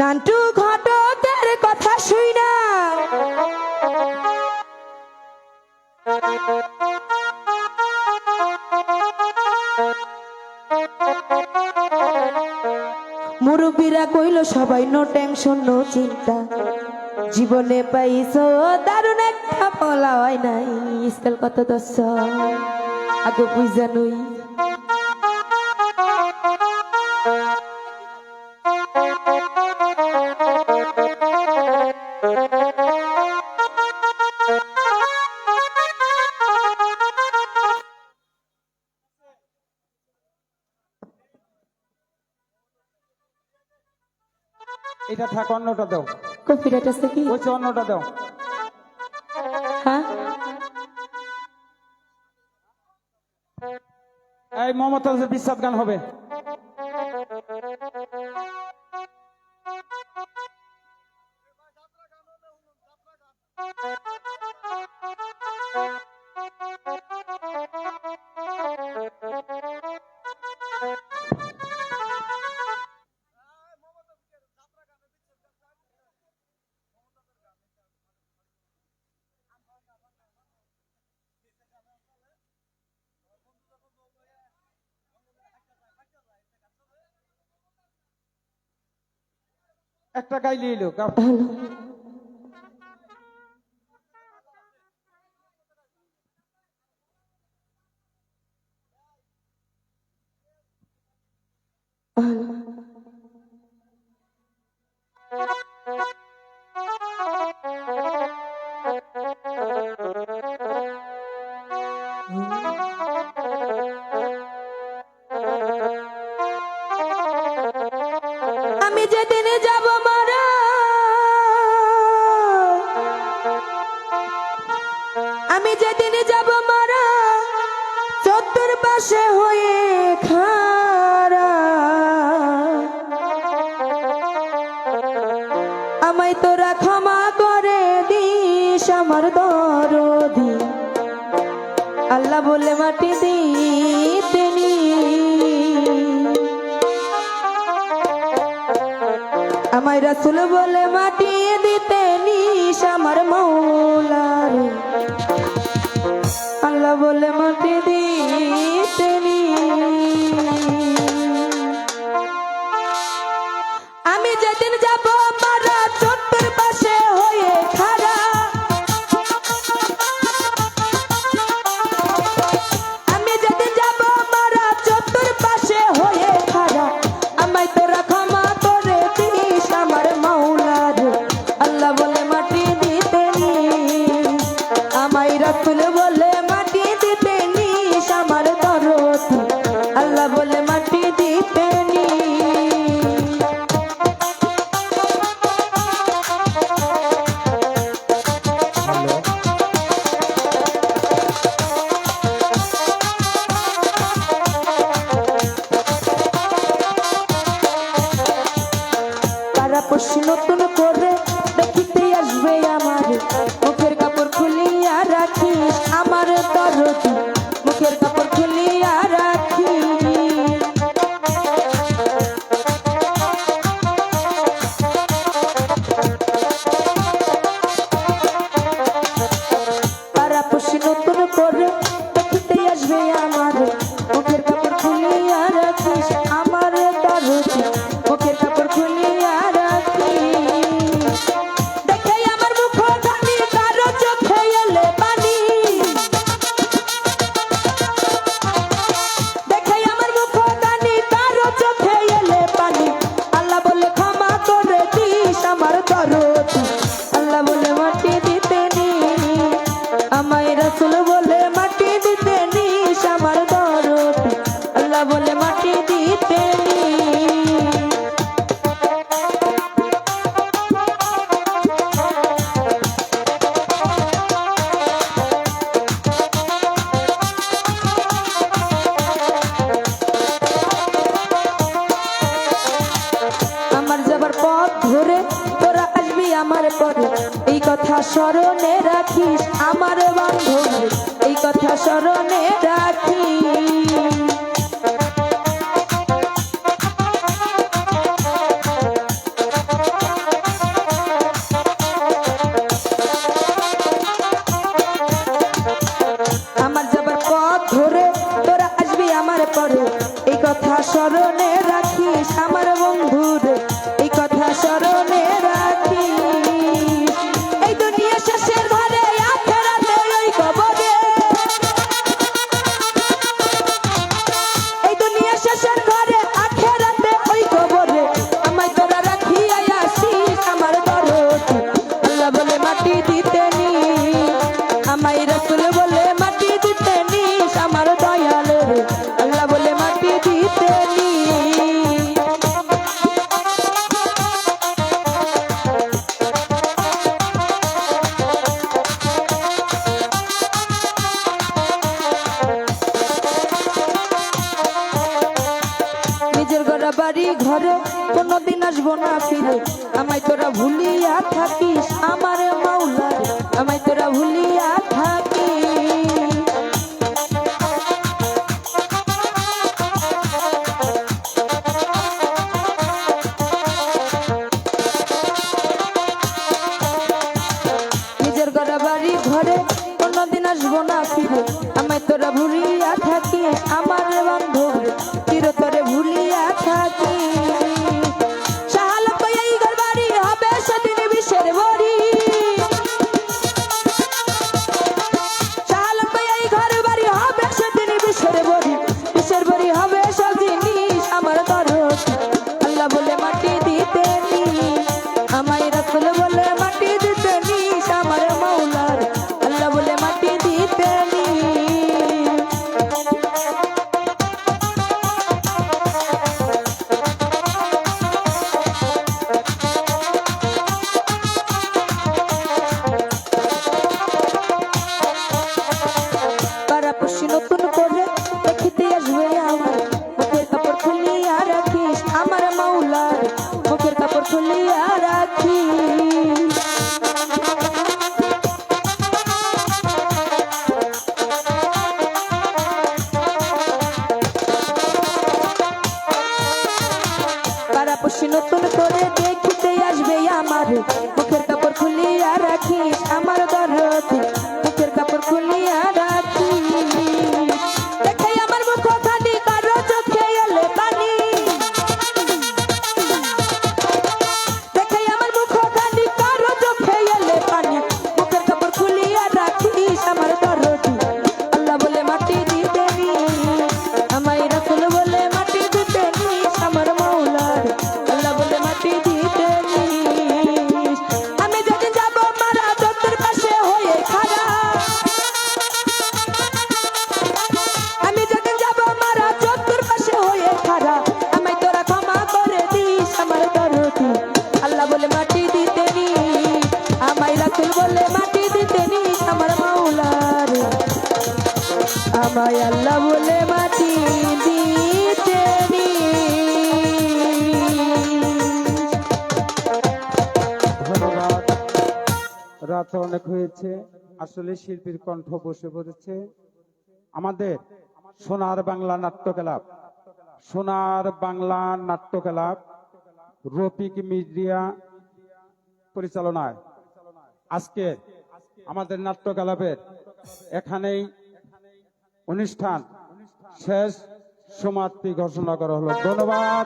নান্টু ঘটকের কথা শুই না। মুরব্বীরা কইল, সবাই নো টেনশন, নো চিন্তা। জীবনে পাইছো, দারুণ একটা বলা হয় নাই। স্কেল কত দশ? আগে বুঝা নই। এটা থাক অন্যটা দাও। কপিরাইট আছে কি? ওই অন্যটা দাও। হ্যাঁ? এই মমতাজের বিশ্বাস গান হবে। একটা গাইলে এলো আমি যেদিন যাব আমায় তোরা ক্ষমা করে দিস আমার দরদি। আল্লাহ বলে মাটি দিতে আমায় রাসুল বলে মাটি দিতে নিস আমার মৌলার আল্লাহ বলে মাটি দিতে আমি যেদিন যাব স্মরণে রাখিস আমার বান্ধব। এই কথা স্মরণে রাখিস। বাড়ি ঘর কোনদিন আসব না ফিরে। আমায় তোরা ভুলিয়া থাকিস, আমার মাওলার আমায় তোরা ভুলিয়া থাক রাত অনেক হয়েছে, আসলে শিল্পীর কণ্ঠ বসে পড়েছে। আমাদের সোনার বাংলা নাট্য ক্লাব সোনার বাংলা নাট্য ক্লাব রফিক মিডিয়া পরিচালনায়। আজকে আমাদের নাট্য ক্লাবের এখানেই অনুষ্ঠান শেষ, সমাপ্তি ঘোষণা করা হলো। ধন্যবাদ।